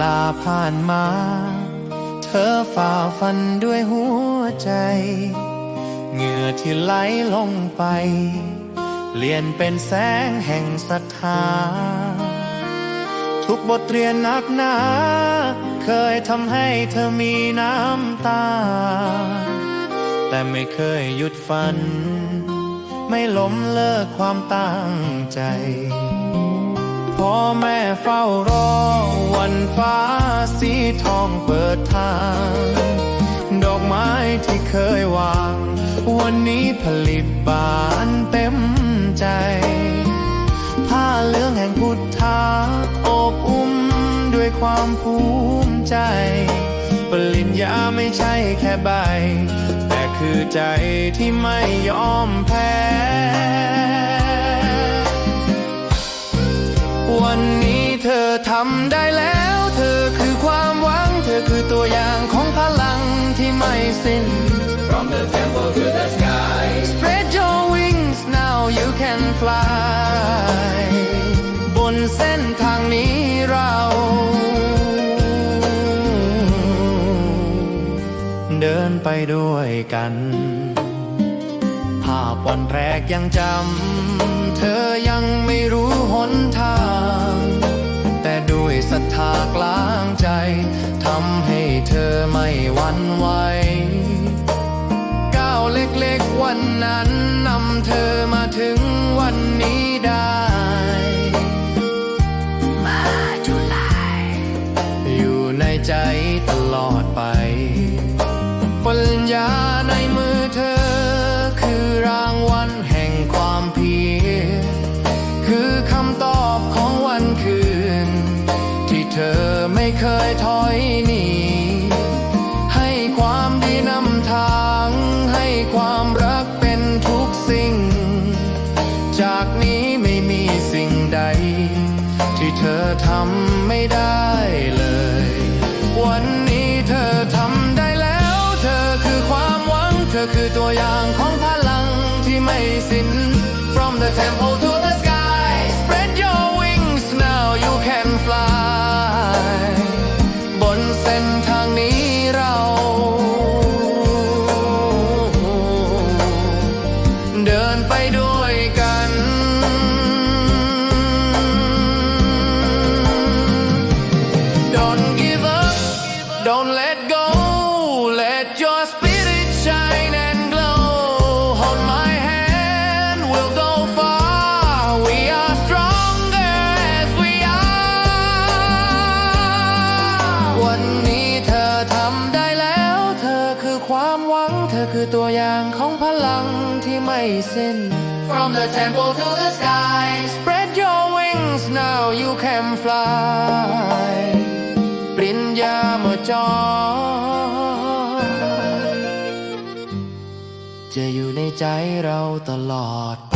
ลาผ่านมา เธอฝ่าฟันด้วยหัวใจ เหงื่อที่ไหลลงไปเปลี่ยนเป็นแสงแห่งศรัทธา ทุกบทเรียนหนักหนา เคยทำให้เธอมีน้ำตา แต่ไม่เคยหยุดฝัน ไม่ล้มเลิกความตั้งใจพ่อแม่เฝ้ารอ วันฟ้าสีทองเปิดทาง ดอกไม้ที่เคยวาง วันนี้ผลิตบานเต็มใจ ผ้าเหลืองแห่งพุทธาอบอุ้มด้วยความภูมิใจ ปริญญาไม่ใช่แค่ใบ แต่คือใจที่ไม่ยอมแพ้วันนี้เธอทำได้แล้ว ที่ไม่สิ้น From the temple to the sky Spread your wings now you can fly บนเส้นทางนี้เรา เดินไปด้วยกัน ภาพวันแรกยังจำ เธอยังไม่รู้หนทาง แต่ด้วยศรัทธากลางใจทำให้เธอไม่หวั่นไหวก้าว นั้นนำเธอมาถึงวันนี้ได้มาจุลายอยู่ในใจตลอดไป ปัญญาในมือเธอ คือรางวัลแห่งความเพียรคือคำตอบของวันคืน ที่เธอไม่เคยถอยหนี เธอทำไม่ได้เลย วันนี้เธอทำได้แล้ว เธอคือความหวัง เธอคือตัวอย่างของพลังที่ไม่สิ้น From the temple ตัวอย่างของพลังที่ไม่สิ้น From the temple to the sky Spread your wings now you can fly ปริญญาเมื่อจอจะอยู่ในใจเราตลอดไป